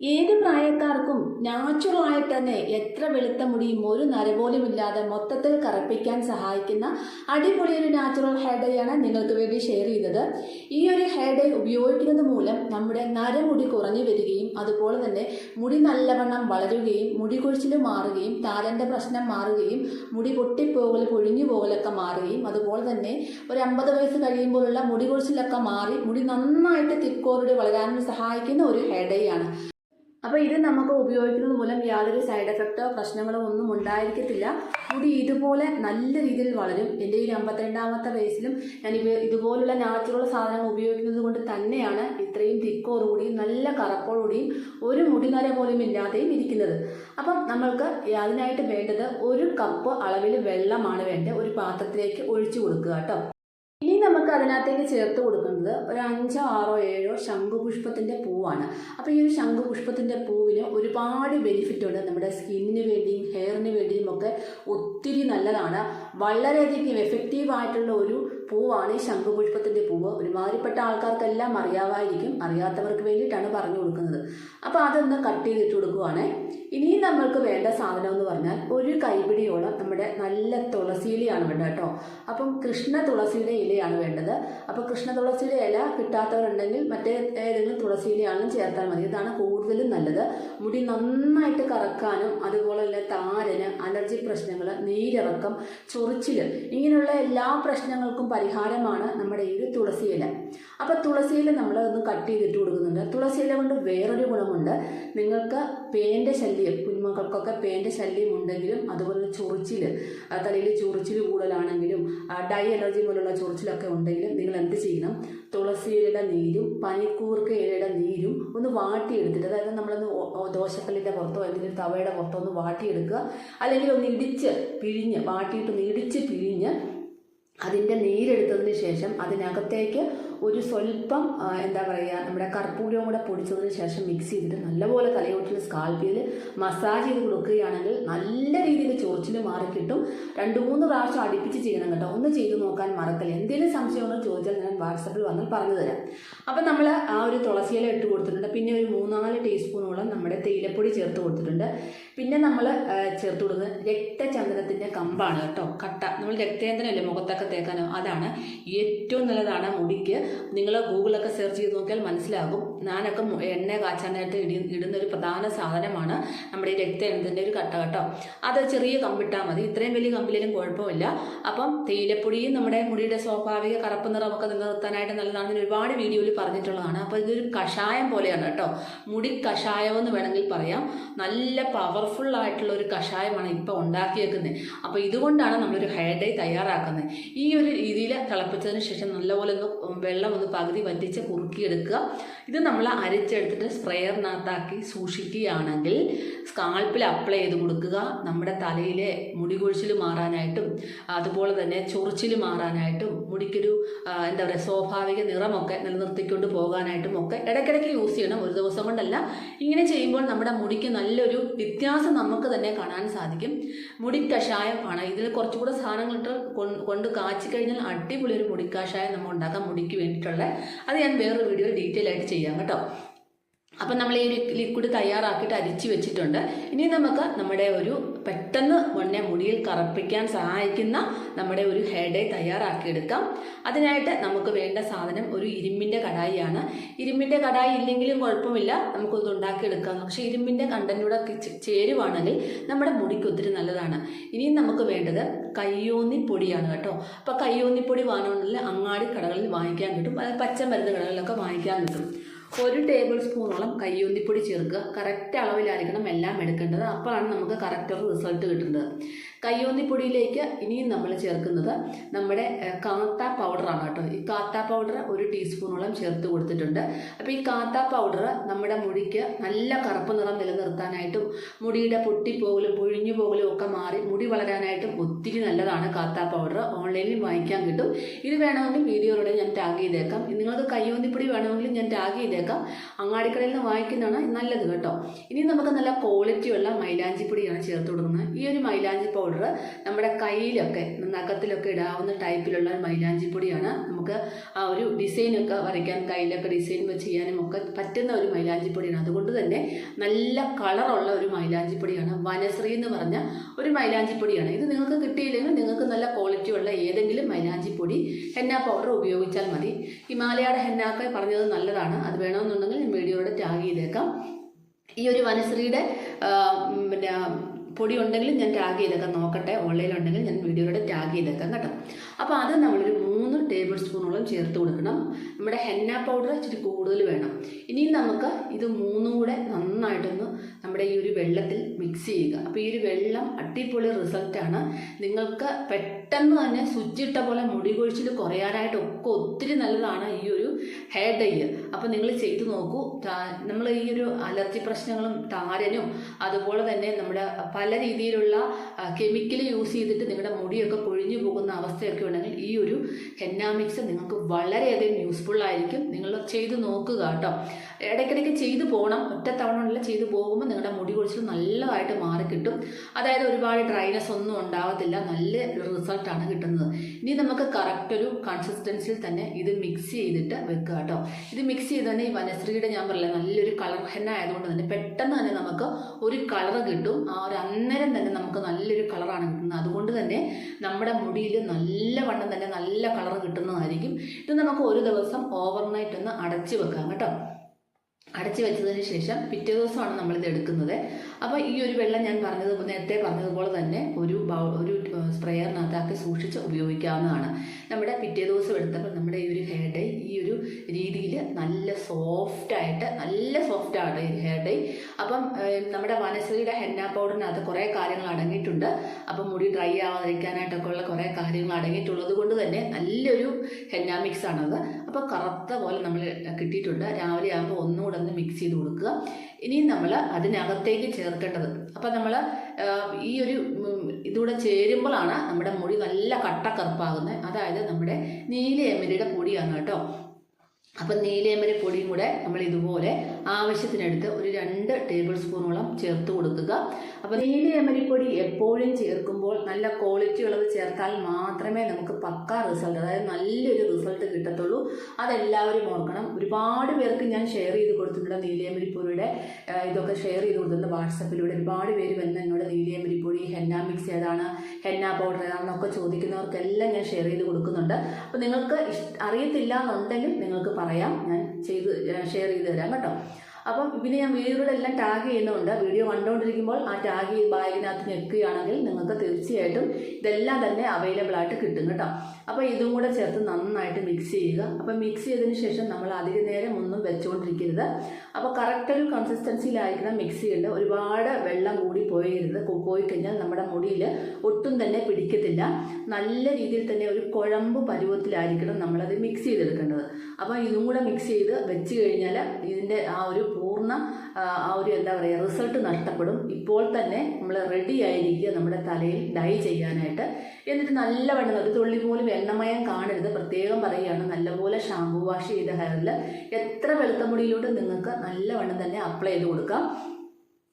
ഏത് പ്രായക്കാർക്കും നാച്ചുറൽ ആയിട്ട് തന്നെ എത്ര വെളുത്ത മുടിയും ഒരു നര പോലും ഇല്ലാതെ മൊത്തത്തിൽ കറപ്പിക്കാൻ സഹായിക്കുന്ന അടിപൊളി ഒരു നാച്ചുറൽ ഹെയർ ഡേ ആണ് നിങ്ങൾക്ക് വേണ്ടി ഷെയർ ചെയ്തത്. ഈ ഒരു ഹെയർ ഡേ ഉപയോഗിക്കുന്നത് മൂലം നമ്മുടെ നരമുടി കുറഞ്ഞു വരികയും അതുപോലെ തന്നെ മുടി നല്ലവണ്ണം വളരുകയും മുടി കൊഴിച്ചിൽ മാറുകയും താരന്റെ പ്രശ്നം മാറുകയും മുടി പൊട്ടിപ്പോകൽ പൊഴിഞ്ഞു പോകലൊക്കെ മാറുകയും അതുപോലെ തന്നെ ഒരു അമ്പത് വയസ്സ് കഴിയുമ്പോഴുള്ള മുടി കൊഴിച്ചിലൊക്കെ മാറി മുടി നന്നായിട്ട് തിക്കോറുടി വളരാനും സഹായിക്കുന്ന ഒരു ഹെയർ ഡേ ആണ്. അപ്പോൾ ഇത് നമുക്ക് ഉപയോഗിക്കുന്നത് മൂലം യാതൊരു സൈഡ് എഫക്റ്റോ പ്രശ്നങ്ങളോ ഒന്നും ഉണ്ടായിരിക്കത്തില്ല. മുടി ഇതുപോലെ നല്ല രീതിയിൽ വളരും. എന്റെ ഈ അമ്പത്തിരണ്ടാമത്തെ വയസ്സിലും ഞാൻ ഇതുപോലുള്ള നാച്ചുറൽ സാധനങ്ങൾ ഉപയോഗിക്കുന്നത് കൊണ്ട് തന്നെയാണ് ഇത്രയും തിക്കോടുകൂടിയും നല്ല കറപ്പോടുകൂടിയും ഒരു മുടി നര പോലും ഇല്ലാതെയും ഇരിക്കുന്നത്. അപ്പം നമ്മൾക്ക് അതിനായിട്ട് വേണ്ടത് ഒരു കപ്പ് അളവിൽ വെള്ളമാണ് വേണ്ടത്. ഒരു പാത്രത്തിലേക്ക് ഒഴിച്ചു കൊടുക്കുക കേട്ടോ. അതിനകത്തേക്ക് ചേർത്ത് കൊടുക്കുന്നത് ഒരു അഞ്ചോ ആറോ ഏഴോ ശംഖുപുഷ്പത്തിന്റെ പൂവാണ്. അപ്പോൾ ഈ ഒരു ശംഖുപുഷ്പത്തിന്റെ പൂവിന് ഒരുപാട് ബെനിഫിറ്റ് ഉണ്ട് നമ്മുടെ സ്കിന്നിന് വേണ്ടിയും ഹെയറിന് വേണ്ടിയും ഒക്കെ ഒത്തിരി നല്ലതാണ്. വളരെയധികം എഫക്റ്റീവ് ആയിട്ടുള്ള ഒരു പൂവാണ് ഈ ശംഖുപുഷ്പത്തിന്റെ പൂവ്. ഒരുമാതിരിപ്പെട്ട ആൾക്കാർക്കെല്ലാം അറിയാമായിരിക്കും അറിയാത്തവർക്ക് വേണ്ടിയിട്ടാണ് പറഞ്ഞു കൊടുക്കുന്നത്. അപ്പോൾ അതൊന്ന് കട്ട് ചെയ്തിട്ട് കൊടുക്കുവാണ്. ഇനിയും നമ്മൾക്ക് വേണ്ട സാധനം എന്ന് പറഞ്ഞാൽ ഒരു കൈപിടിയോളം നമ്മുടെ നല്ല തുളസിയിലയാണ് വേണ്ടത് കേട്ടോ. അപ്പം കൃഷ്ണ തുളസിയുടെ ഇലയാണ് വേണ്ടത്. അപ്പോൾ കൃഷ്ണ തുളസിയുടെ ഇല കിട്ടാത്തവരുണ്ടെങ്കിൽ മറ്റേ ഏതെങ്കിലും തുളസി ഇലയാണെങ്കിലും ചേർത്താൽ മതി. ഇതാണ് കൂടുതലും നല്ലത്. മുടി നന്നായിട്ട് കറക്കാനും അതുപോലെ തന്നെ താരന് അലർജി പ്രശ്നങ്ങൾ നീരിറക്കം ചൊറിച്ചിൽ ഇങ്ങനെയുള്ള എല്ലാ പ്രശ്നങ്ങൾക്കും പരിഹാരമാണ് നമ്മുടെ ഈ ഒരു തുളസിയില അപ്പോൾ തുളസിയില നമ്മൾ ഒന്ന് കട്ട് ചെയ്തിട്ട് കൊടുക്കുന്നുണ്ട്. തുളസിയില കൊണ്ട് വേറൊരു ഗുണമുണ്ട്. നിങ്ങൾക്ക് പേന്റെ ശല്യം കുഞ്ഞുമക്കൾക്കൊക്കെ പേന്റെ ശല്യം ഉണ്ടെങ്കിലും അതുപോലെ ചൊറിച്ചിൽ തലയിൽ ചൊറിച്ചിൽ കൂടുതലാണെങ്കിലും ഡൈ അലർജി പോലുള്ള ചൊറിച്ചിലൊക്കെ ഉണ്ടെങ്കിലും നിങ്ങൾ എന്ത് ചെയ്യണം? തുളസിയിലയുടെ നീരും പനിക്കൂർക്ക ഇലയുടെ നീരും ഒന്ന് വാട്ടിയെടുത്തിട്ട് അതായത് നമ്മളൊന്ന് ദോശക്കല്ലിന്റെ പുറത്തോ അല്ലെങ്കിൽ തവയുടെ പുറത്തോ ഒന്ന് വാട്ടിയെടുക്കുക. അല്ലെങ്കിൽ ഒന്ന് ഇടിച്ച് പിഴിഞ്ഞ് വാട്ടിയിട്ട് ഒന്ന് ഇടിച്ച് പിഴിഞ്ഞ് അതിന്റെ നീരെടുത്തതിന് ശേഷം അതിനകത്തേക്ക് ഒരു സ്വല്പം എന്താ പറയുക നമ്മുടെ കർപ്പൂരവും കൂടെ പൊടിച്ചതിന് ശേഷം മിക്സ് ചെയ്തിട്ട് നല്ലപോലെ തലയോട്ടിൽ സ്കാൽപ്പിൽ മസാജ് ചെയ്ത് കൊടുക്കുകയാണെങ്കിൽ നല്ല രീതിയിൽ ചൊറിച്ചിൽ മാറി കിട്ടും. രണ്ട് മൂന്ന് പ്രാവശ്യം അടുപ്പിച്ച് ചെയ്യണം കേട്ടോ. ഒന്ന് ചെയ്ത് നോക്കാൻ മറക്കല്ല. എന്തെങ്കിലും സംശയങ്ങൾ ചോദിച്ചാൽ ഞാൻ വാട്സപ്പിൽ വന്ന് പറഞ്ഞു തരാം. അപ്പം നമ്മൾ ആ ഒരു തുളസിയില ഇട്ട് കൊടുത്തിട്ടുണ്ട്. പിന്നെ ഒരു മൂന്നാൽ ടീസ്പൂണോളം നമ്മുടെ തേയിലപ്പൊടി ചേർത്ത് കൊടുത്തിട്ടുണ്ട്. പിന്നെ നമ്മൾ ചേർത്ത് കൊടുക്കുന്നത് രക്തചന്ദനത്തിന്റെ കമ്പാണ് കേട്ടോ. കട്ട. നമ്മൾ രക്തചന്ദനമല്ലേ മുഖത്തൊക്കെ തേക്കാനോ? അതാണ് ഏറ്റവും നല്ലതാണ് മുടിക്ക്. നിങ്ങൾ ഗൂഗിളൊക്കെ സെർച്ച് ചെയ്ത് നോക്കിയാൽ മനസ്സിലാകും. ഞാനൊക്കെ എണ്ണ കാച്ചാനായിട്ട് ഇടി ഇടുന്ന ഒരു പ്രധാന സാധനമാണ് നമ്മുടെ ഈ രക്തചന്ദനത്തിന്റെ ഒരു കട്ട കേട്ടോ. അത് ചെറിയ കമ്പിട്ടാൽ മതി. ഇത്രയും വലിയ കമ്പിലും കുഴപ്പമില്ല. അപ്പം തേയിലപ്പൊടിയും നമ്മുടെ മുടിയുടെ സ്വാഭാവിക കറുപ്പ് നിറമൊക്കെ നിലനിർത്താനായിട്ട് നല്ലതാണെന്ന് ഒരുപാട് വീഡിയോയിൽ പറഞ്ഞിട്ടുള്ളതാണ്. അപ്പോൾ ഇതൊരു കഷായം പോലെയാണ് കേട്ടോ. മുടി കഷായം എന്ന് വേണമെങ്കിൽ പറയാം. നല്ല പവർഫുൾ ആയിട്ടുള്ള ഒരു കഷായമാണ് ഇപ്പോൾ ഉണ്ടാക്കിയേക്കുന്നത് അപ്പോൾ ഇതുകൊണ്ടാണ് നമ്മളൊരു ഹെയർ ഡേ തയ്യാറാക്കുന്നത്. ഈ ഒരു രീതിയിൽ തിളപ്പിച്ചതിന് ശേഷം നല്ലപോലെ ഒന്ന് വെള്ളം ഒന്ന് പകുതി വറ്റിച്ച് കുറുക്കിയെടുക്കുക. ഇത് നമ്മൾ അരിച്ചെടുത്തിട്ട് സ്പ്രെയറിനകത്താക്കി സൂക്ഷിക്കുകയാണെങ്കിൽ സ്കാൾപ്പിൽ അപ്ലൈ ചെയ്ത് കൊടുക്കുക. നമ്മുടെ തലയിലെ മുടി കൊഴിച്ചിൽ മാറാനായിട്ടും അതുപോലെ തന്നെ ചൊറിച്ചിൽ മാറാനായിട്ടും മുടിക്കൊരു എന്താ പറയുക സ്വാഭാവിക നിറമൊക്കെ നിലനിർത്തിക്കൊണ്ട് പോകാനായിട്ടും ഒക്കെ ഇടയ്ക്കിടയ്ക്ക് യൂസ് ചെയ്യണം. ഒരു ദിവസം കൊണ്ടല്ല ഇങ്ങനെ ചെയ്യുമ്പോൾ നമ്മുടെ മുടിക്ക് നല്ലൊരു വ്യത്യാസം നമുക്ക് തന്നെ കാണാൻ സാധിക്കും. മുടി കഷായമാണ് ഇതിൽ കുറച്ചുകൂടെ സാധനങ്ങൾ ഇട്ട് കൊണ്ട് കാച്ചി കഴിഞ്ഞാൽ അടിപൊളി ഒരു മുടി കഷായം നമ്മൾ ഉണ്ടാക്കാം മുടിക്ക് വേണ്ടിയിട്ടുള്ള. അത് ഞാൻ വേറൊരു വീഡിയോയിൽ ഡീറ്റെയിൽ ആയിട്ട് ചെയ്യാം കേട്ടോ. അപ്പം നമ്മൾ ഈ ലിക്വിഡ് തയ്യാറാക്കിയിട്ട് അരിച്ച് വെച്ചിട്ടുണ്ട്. ഇനി നമുക്ക് നമ്മുടെ ഒരു പെട്ടെന്ന് വണ്ണെ മുടിയിൽ കറപ്പിക്കാൻ സഹായിക്കുന്ന നമ്മുടെ ഒരു ഹെയർ ഡേ തയ്യാറാക്കിയെടുക്കാം. അതിനായിട്ട് നമുക്ക് വേണ്ട സാധനം ഒരു ഇരുമ്പിന്റെ കടായിയാണ്. ഇരുമ്പിന്റെ കടായി ഇല്ലെങ്കിലും കുഴപ്പമില്ല. നമുക്കൊന്ന് ഉണ്ടാക്കിയെടുക്കാം. പക്ഷേ ഇരുമ്പിന്റെ കണ്ടന്റൂടെ ചേരുവാണെങ്കിൽ നമ്മുടെ മുടിക്ക് ഒത്തിരി നല്ലതാണ്. ഇനിയും നമുക്ക് വേണ്ടത് കയ്യോന്നിപ്പൊടിയാണ് കേട്ടോ. അപ്പോൾ കയ്യോന്നിപ്പൊടി വാങ്ങണമെങ്കിൽ അങ്ങാടി കടകളിൽ വാങ്ങിക്കാൻ കിട്ടും. അത് പച്ചമരുന്ന് കടകളിലൊക്കെ വാങ്ങിക്കാൻ കിട്ടും. ഒരു ടേബിൾ സ്പൂണോളം കയ്യൂന്തിപ്പൊടി ചേർക്കുക. കറക്റ്റ് അളവിലായിരിക്കണം എല്ലാം എടുക്കേണ്ടത്. അപ്പോഴാണ് നമുക്ക് കറക്റ്റ് റിസൾട്ട് കിട്ടുന്നത്. കയ്യോന്തിപ്പൊടിയിലേക്ക് ഇനിയും നമ്മൾ ചേർക്കുന്നത് നമ്മുടെ കാത്ത പൗഡറാണ് കേട്ടോ. ഈ കാത്ത പൗഡർ ഒരു ടീസ്പൂണോളം ചേർത്ത് കൊടുത്തിട്ടുണ്ട്. അപ്പോൾ ഈ കാത്ത പൗഡർ നമ്മുടെ മുടിക്ക് നല്ല കറുപ്പ് നിറം നിലനിർത്താനായിട്ടും മുടിയുടെ പൊട്ടിപ്പോകലും പൊഴിഞ്ഞു പോകലും ഒക്കെ മാറി മുടി വളരാനായിട്ടും ഒത്തിരി നല്ലതാണ് കാത്ത പൗഡർ ഓൺലൈനിൽ വാങ്ങിക്കാൻ കിട്ടും. ഇത് വേണമെങ്കിൽ വീഡിയോയിലൂടെ ഞാൻ ടാഗ് ചെയ്തേക്കാം. നിങ്ങൾക്ക് കയ്യോന്തിപ്പൊടി വേണമെങ്കിൽ ഞാൻ ടാഗ് ചെയ്തേക്കാം. അങ്ങാടിക്കടയിൽ നിന്ന് വാങ്ങിക്കുന്നതാണ് നല്ലത് കേട്ടോ. ഇനി നമുക്ക് നല്ല ക്വാളിറ്റിയുള്ള മൈലാഞ്ചി പൊടിയാണ് ചേർത്ത് കൊടുക്കുന്നത്. ഈ ഒരു മൈലാഞ്ചി പൗഡർ നമ്മുടെ കയ്യിലൊക്കെ നഖത്തിലൊക്കെ ഇടാവുന്ന ടൈപ്പിലുള്ള മൈലാഞ്ചി പൊടിയാണ് നമുക്ക് ആ ഒരു ഡിസൈനൊക്കെ വരയ്ക്കാൻ കയ്യിലൊക്കെ ഡിസൈൻ വെച്ച് ചെയ്യാനും ഒക്കെ പറ്റുന്ന ഒരു മൈലാഞ്ചിപ്പൊടിയാണ് അതുകൊണ്ട് തന്നെ നല്ല കളറുള്ള ഒരു മൈലാഞ്ചിപ്പൊടിയാണ് വനശ്രീ എന്ന് പറഞ്ഞ ഒരു മൈലാഞ്ചിപ്പൊടിയാണ് ഇത് നിങ്ങൾക്ക് കിട്ടിയില്ലെങ്കിൽ നിങ്ങൾക്ക് നല്ല ക്വാളിറ്റി ഉള്ള ഏതെങ്കിലും മൈലാഞ്ചിപ്പൊടി ഹെന്ന പൗഡർ ഉപയോഗിച്ചാൽ മതി. ഹിമാലയയുടെ ഹെന്നാക്ക പറഞ്ഞത് നല്ലതാണ്. അത് വേണമെന്നുണ്ടെങ്കിൽ വീഡിയോയുടെ ടാഗ് ചെയ്തേക്കാം. ഈ ഒരു വനശ്രീയുടെ പിന്നെ പൊടി ഉണ്ടെങ്കിൽ ഞാൻ ടാഗ് ചെയ്തേക്കാം. നോക്കട്ടെ ഓൺലൈനിൽ ഉണ്ടെങ്കിൽ ഞാൻ വീഡിയോയുടെ ടാഗ് ചെയ്തേക്കാം കേട്ടോ. അപ്പോൾ അത് നമ്മളൊരു മൂന്ന് ടേബിൾ സ്പൂണോളം ചേർത്ത് കൊടുക്കണം. നമ്മുടെ ഹെന്ന പൗഡർ ഇച്ചിരി കൂടുതൽ വേണം. ഇനിയും നമുക്ക് ഇത് മൂന്നും കൂടെ നന്നായിട്ടൊന്ന് നമ്മുടെ ഈ ഒരു വെള്ളത്തിൽ മിക്സ് ചെയ്യുക. അപ്പോൾ ഈ ഒരു വെള്ളം അടിപൊളി റിസൾട്ടാണ് നിങ്ങൾക്ക് പെട്ടെന്ന് തന്നെ സ്വിച്ച് ഇട്ട പോലെ മുടി കൊഴിച്ചിൽ കുറയാനായിട്ടൊക്കെ ഒത്തിരി നല്ലതാണ് ഈ ഒരു ഹെയർ ഡൈ അപ്പോൾ നിങ്ങൾ ചെയ്തു നോക്കൂ. നമ്മൾ ഈ ഒരു അലർജി പ്രശ്നങ്ങളും താരനും അതുപോലെ തന്നെ നമ്മുടെ പല രീതിയിലുള്ള കെമിക്കൽ യൂസ് ചെയ്തിട്ട് നിങ്ങളുടെ മുടിയൊക്കെ പൊഴിഞ്ഞു പോകുന്ന അവസ്ഥയൊക്കെ ഉണ്ടെങ്കിൽ ഈ ഒരു ഹെന്ന മിക്സ് നിങ്ങൾക്ക് വളരെയധികം യൂസ്ഫുൾ ആയിരിക്കും. നിങ്ങൾ ചെയ്ത് നോക്കുക കേട്ടോ. ഇടയ്ക്കിടയ്ക്ക് ചെയ്തു പോകണം ഒറ്റ തവണ ചെയ്തു പോകുമ്പോൾ നിങ്ങളുടെ മുടി കൊഴിച്ചിൽ നല്ലതായിട്ട് മാറി കിട്ടും അതായത് ഒരുപാട് ഡ്രൈനെസ് ഒന്നും ഉണ്ടാവത്തില്ല. നല്ല റിസൾട്ടാണ് കിട്ടുന്നത്. ഇനി നമുക്ക് കറക്റ്റ് ഒരു കൺസിസ്റ്റൻസിയിൽ തന്നെ ഇത് മിക്സ് ചെയ്തിട്ട് വെക്കുക കേട്ടോ ഇത് മിക്സ് ചെയ്ത് തന്നെ ഈ വനശ്രീയുടെ ഞാൻ പറയില്ല നല്ലൊരു കളർ ഹെന്ന ആയതുകൊണ്ട് തന്നെ പെട്ടെന്ന് തന്നെ നമുക്ക് ഒരു കളർ കിട്ടും. ആ ഒരു അന്നേരം തന്നെ നമുക്ക് നല്ലൊരു കളറാണ് കിട്ടുന്നത്. അതുകൊണ്ട് തന്നെ നമ്മുടെ മുടിയിൽ നല്ല വണ്ണം തന്നെ നല്ല കളർ കിട്ടുന്നതായിരിക്കും. ഇത് നമുക്ക് ഒരു ദിവസം ഓവർനൈറ്റ് ഒന്ന് അടച്ചു വെക്കാം കേട്ടോ. അടച്ചു വെച്ചതിന് ശേഷം പിറ്റേ ദിവസമാണ് നമ്മളിത് എടുക്കുന്നത്. അപ്പോൾ ഈ ഒരു വെള്ളം ഞാൻ പറഞ്ഞത് നേരത്തെ പറഞ്ഞതുപോലെ തന്നെ ഒരു ഒരു സ്പ്രെയറിനകത്താക്കി സൂക്ഷിച്ച് ഉപയോഗിക്കാവുന്നതാണ്. നമ്മുടെ പിറ്റേ ദിവസം എടുത്തപ്പോൾ നമ്മുടെ ഈ ഒരു ഹെയർ ഡൈ ഈ ഒരു രീതിയിൽ നല്ല സോഫ്റ്റായിട്ട് നല്ല സോഫ്റ്റാണ് ഈ ഹെയർ ഡൈ അപ്പം നമ്മുടെ വനശ്രീയുടെ ഹെന്ന പൗഡറിനകത്ത് കുറേ കാര്യങ്ങൾ അടങ്ങിയിട്ടുണ്ട്. അപ്പം മുടി ഡ്രൈ ആവാതിരിക്കാനായിട്ടൊക്കെ ഉള്ള കുറേ കാര്യങ്ങൾ അടങ്ങിയിട്ടുള്ളത് കൊണ്ട് തന്നെ നല്ലൊരു ഹെന്ന മിക്സ് ആണത്. അപ്പോൾ കറുത്ത പോലെ നമ്മൾ കിട്ടിയിട്ടുണ്ട്. രാവിലെ ആകുമ്പോൾ ഒന്നുകൂടെ ഒന്ന് മിക്സ് ചെയ്ത് കൊടുക്കുക. ഇനിയും നമ്മൾ അതിനകത്തേക്ക് ചേർക്കേണ്ടത്. അപ്പോൾ നമ്മൾ ഈ ഒരു ഇതുകൂടെ ചേരുമ്പോഴാണ് നമ്മുടെ മുടി നല്ല കട്ട കറുപ്പാകുന്നത്. അതായത് നമ്മുടെ നീല എമ്മരിയുടെ പൊടിയാണ് കേട്ടോ. അപ്പം നീലയമരി പൊടിയും കൂടെ നമ്മൾ ഇതുപോലെ ആവശ്യത്തിനെടുത്ത് ഒരു രണ്ട് ടേബിൾ സ്പൂണോളം ചേർത്ത് കൊടുക്കുക. അപ്പോൾ നീലയമരിപ്പൊടി എപ്പോഴും ചേർക്കുമ്പോൾ നല്ല ക്വാളിറ്റി ഉള്ളത് ചേർത്താൽ മാത്രമേ നമുക്ക് പക്ക റിസൾട്ട് അതായത് നല്ലൊരു റിസൾട്ട് കിട്ടത്തുള്ളൂ. അതെല്ലാവരും ഓർക്കണം. ഒരുപാട് പേർക്ക് ഞാൻ ഷെയർ ചെയ്ത് കൊടുത്തിട്ടുണ്ട് നീലയമരിപ്പൊടിയുടെ പൊടിയുടെ ഇതൊക്കെ ഷെയർ ചെയ്ത് കൊടുത്തിട്ടുണ്ട് വാട്സപ്പിലൂടെ. ഒരുപാട് പേര് വന്ന് എന്നോട് നീലയമരിപ്പൊടി ഹെന്ന മിക്സ് ഏതാണ് ഹെന്ന പൗഡർ ഏതാണെന്നൊക്കെ ചോദിക്കുന്നവർക്കെല്ലാം ഞാൻ ഷെയർ ചെയ്ത് കൊടുക്കുന്നുണ്ട്. അപ്പോൾ നിങ്ങൾക്ക് അറിയത്തില്ല എന്നുണ്ടെങ്കിൽ നിങ്ങൾക്ക് പറയാം. ഞാൻ ചെയ്ത് ഷെയർ ചെയ്ത് തരാം കേട്ടോ. അപ്പം പിന്നെ ഞാൻ വീഡിയോയുടെ എല്ലാം ടാഗ് ചെയ്യുന്നുണ്ട്. വീഡിയോ കണ്ടുകൊണ്ടിരിക്കുമ്പോൾ ആ ടാഗ് ബാഗിനകത്ത് ഞെക്കുകയാണെങ്കിൽ നിങ്ങൾക്ക് തീർച്ചയായിട്ടും ഇതെല്ലാം തന്നെ അവൈലബിൾ ആയിട്ട് കിട്ടും കേട്ടോ. അപ്പോൾ ഇതും കൂടെ ചേർത്ത് നന്നായിട്ട് മിക്സ് ചെയ്യുക. അപ്പോൾ മിക്സ് ചെയ്തതിന് ശേഷം നമ്മൾ അധിക നേരം ഒന്നും വെച്ചുകൊണ്ടിരിക്കരുത് അപ്പോൾ കറക്റ്റ് ഒരു കൺസിസ്റ്റൻസിയിലായിരിക്കണം മിക്സ് ചെയ്യേണ്ടത് ഒരുപാട് വെള്ളം കൂടി പോയരുത്. പോയി കഴിഞ്ഞാൽ നമ്മുടെ മുടിയിൽ ഒട്ടും തന്നെ പിടിക്കത്തില്ല. നല്ല രീതിയിൽ തന്നെ ഒരു കുഴമ്പ് പരുവത്തിലായിരിക്കണം നമ്മളത് മിക്സ് ചെയ്തെടുക്കേണ്ടത്. അപ്പോൾ ഇതും കൂടെ മിക്സ് ചെയ്ത് വെച്ച് കഴിഞ്ഞാൽ ഇതിന്റെ ആ ഒരു പൂർണ ആ, ഒരു എന്താ പറയുക റിസൾട്ട് നഷ്ടപ്പെടും. ഇപ്പോൾ തന്നെ നമ്മൾ റെഡി ആയിരിക്കുക നമ്മുടെ തലയിൽ ഡൈ ചെയ്യാനായിട്ട്. എന്നിട്ട് നല്ലവണ്ണം ഒരു തുള്ളി പോലും എണ്ണമയം കാണരുത്. പ്രത്യേകം പറയുകയാണ് നല്ലപോലെ ഷാമ്പു വാഷ് ചെയ്ത ഹെയറിൽ എത്ര വെളുത്ത മുടിയിലൂടെ നിങ്ങൾക്ക് നല്ലവണ്ണം തന്നെ അപ്ലൈ ചെയ്ത് കൊടുക്കാം.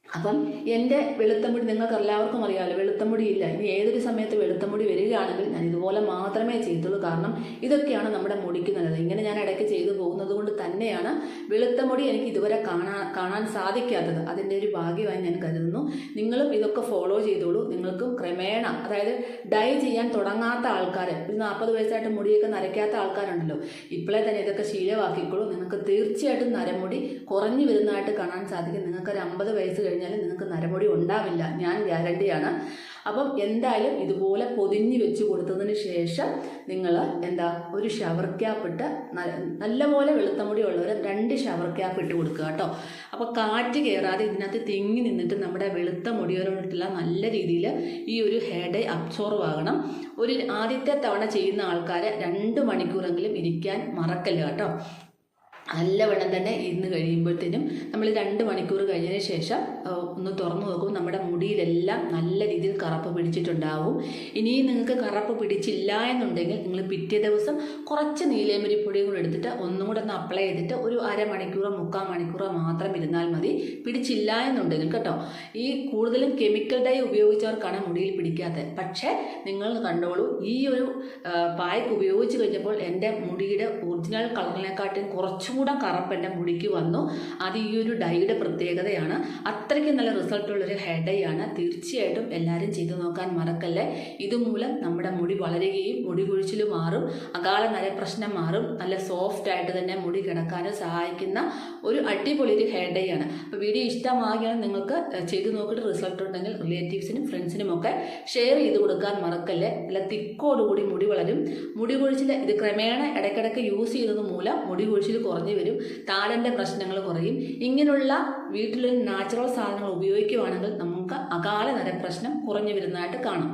അപ്പം എന്റെ വെളുത്തമുടി നിങ്ങൾക്ക് എല്ലാവർക്കും അറിയാമല്ലോ വെളുത്തമുടി ഇല്ല ഇനി ഏതൊരു സമയത്ത് വെളുത്തമുടി വരികയാണെങ്കിൽ ഞാൻ ഇതുപോലെ മാത്രമേ ചെയ്തുള്ളൂ. കാരണം ഇതൊക്കെയാണ് നമ്മുടെ മുടിക്ക് നല്ലത്. ഇങ്ങനെ ഞാൻ ഇടയ്ക്ക് ചെയ്തു പോകുന്നത് കൊണ്ട് തന്നെയാണ് വെളുത്ത മുടി എനിക്ക് ഇതുവരെ കാണാൻ കാണാൻ സാധിക്കാത്തത്. അതിന്റെ ഒരു ഭാഗ്യമായി ഞാൻ കരുതുന്നു. നിങ്ങളും ഇതൊക്കെ ഫോളോ ചെയ്തോളൂ. നിങ്ങൾക്കും ക്രമേണ അതായത് ഡൈ ചെയ്യാൻ തുടങ്ങാത്ത ആൾക്കാർ ഒരു നാൽപ്പത് വയസ്സായിട്ട് മുടിയൊക്കെ നരയ്ക്കാത്ത ആൾക്കാരുണ്ടല്ലോ. ഇപ്പോഴേ തന്നെ ഇതൊക്കെ ശീലമാക്കിക്കോളൂ. നിങ്ങൾക്ക് തീർച്ചയായിട്ടും നരമുടി കുറഞ്ഞു വരുന്നതായിട്ട് കാണാൻ സാധിക്കും. നിങ്ങൾക്ക് ഒരു അമ്പത് വയസ്സ് കഴിഞ്ഞാൽ നിങ്ങൾക്ക് നരമുടി ഉണ്ടാവില്ല. ഞാൻ ഗ്യാരണ്ടിയാണ് അപ്പം എന്തായാലും ഇതുപോലെ പൊതിഞ്ഞ് വെച്ച് കൊടുത്തതിന് ശേഷം നിങ്ങൾ എന്താ ഒരു ഷവർ ക്യാപ്പ് ഇട്ട് നല്ല പോലെ വെളുത്ത മുടി ഉള്ളവർ രണ്ട് ഷവർ ക്യാപ്പ് ഇട്ട് കൊടുക്കുക കേട്ടോ. അപ്പോൾ കാറ്റ് കയറാതെ ഇതിനകത്ത് തിങ്ങി നിന്നിട്ട് നമ്മുടെ വെളുത്ത മുടിയോടുള്ള നല്ല രീതിയിൽ ഈ ഒരു ഹെയർ അബ്സോർവ് ആകണം. ഒരു ആദ്യത്തെ തവണ ചെയ്യുന്ന ആൾക്കാർ രണ്ട് മണിക്കൂറെങ്കിലും ഇരിക്കാൻ മറക്കല്ല കേട്ടോ. നല്ലവണ്ണം തന്നെ ഇരുന്ന് കഴിയുമ്പോഴത്തേനും നമ്മൾ രണ്ട് മണിക്കൂർ കഴിഞ്ഞതിന് ശേഷം ഒന്ന് തുറന്നു നോക്കും. നമ്മുടെ മുടിയിലെല്ലാം നല്ല രീതിയിൽ കറപ്പ് പിടിച്ചിട്ടുണ്ടാവും. ഇനിയും നിങ്ങൾക്ക് കറപ്പ് പിടിച്ചില്ല എന്നുണ്ടെങ്കിൽ നിങ്ങൾ പിറ്റേ ദിവസം കുറച്ച് നീലേമരി പൊടിയും കൂടെ എടുത്തിട്ട് ഒന്നും കൂടെ ഒന്ന് അപ്ലൈ ചെയ്തിട്ട് ഒരു അരമണിക്കൂറോ മുക്കാൽ മണിക്കൂറോ മാത്രം ഇരുന്നാൽ മതി. പിടിച്ചില്ല എന്നുണ്ടെങ്കിൽ കേട്ടോ. ഈ കൂടുതലും കെമിക്കൽ ഡൈ ഉപയോഗിച്ചവർക്കാണ് മുടിയിൽ പിടിക്കാത്തത്. പക്ഷേ നിങ്ങൾ കണ്ടോളൂ ഈ ഒരു പായ്ക്ക് ഉപയോഗിച്ച് കഴിഞ്ഞപ്പോൾ എന്റെ മുടിയുടെ ഒറിജിനൽ കളറിനെക്കാട്ടും കുറച്ചും കൂടെ കറുപ്പ് എന്റെ മുടിക്ക് വന്നു. അത് ഈ ഒരു ഡൈയുടെ പ്രത്യേകതയാണ്. അത്രയ്ക്ക് നല്ല റിസൾട്ടുള്ളൊരു ഹെയർ ഡൈ ആണ്. തീർച്ചയായിട്ടും എല്ലാവരും ചെയ്തു നോക്കാൻ മറക്കല്ലേ? ഇതുമൂലം നമ്മുടെ മുടി വളരുകയും മുടി കുഴിച്ചിൽ മാറും അകാല നരപ്രശ്നം മാറും നല്ല സോഫ്റ്റ് ആയിട്ട് തന്നെ മുടി കിടക്കാനും സഹായിക്കുന്ന ഒരു അടിപൊളി ഒരു ഹെയർ ഡൈ ആണ്. അപ്പോൾ വീഡിയോ ഇഷ്ടമാകിയാൽ നിങ്ങൾക്ക് ചെയ്തു നോക്കിയിട്ട് റിസൾട്ട് ഉണ്ടെങ്കിൽ റിലേറ്റീവ്സിനും ഫ്രണ്ട്സിനും ഒക്കെ ഷെയർ ചെയ്ത് കൊടുക്കാൻ മറക്കല്ലേ? നല്ല തിക്കോടുകൂടി മുടി വളരും. മുടി കൊഴിച്ചിൽ ഇത് ക്രമേണ ഇടയ്ക്കിടയ്ക്ക് യൂസ് ചെയ്യുന്നത് മൂലം മുടി കൊഴിച്ചിൽ കുറഞ്ഞു വരും. താരന്റെ പ്രശ്നങ്ങൾ കുറയും. ഇങ്ങനെയുള്ള വീട്ടിൽ നാച്ചുറൽ സാധനങ്ങൾ ഉപയോഗിക്കുകയാണെങ്കിൽ നമുക്ക് അകാല നരപ്രശ്നം കുറഞ്ഞു വരുന്നതായിട്ട് കാണാം.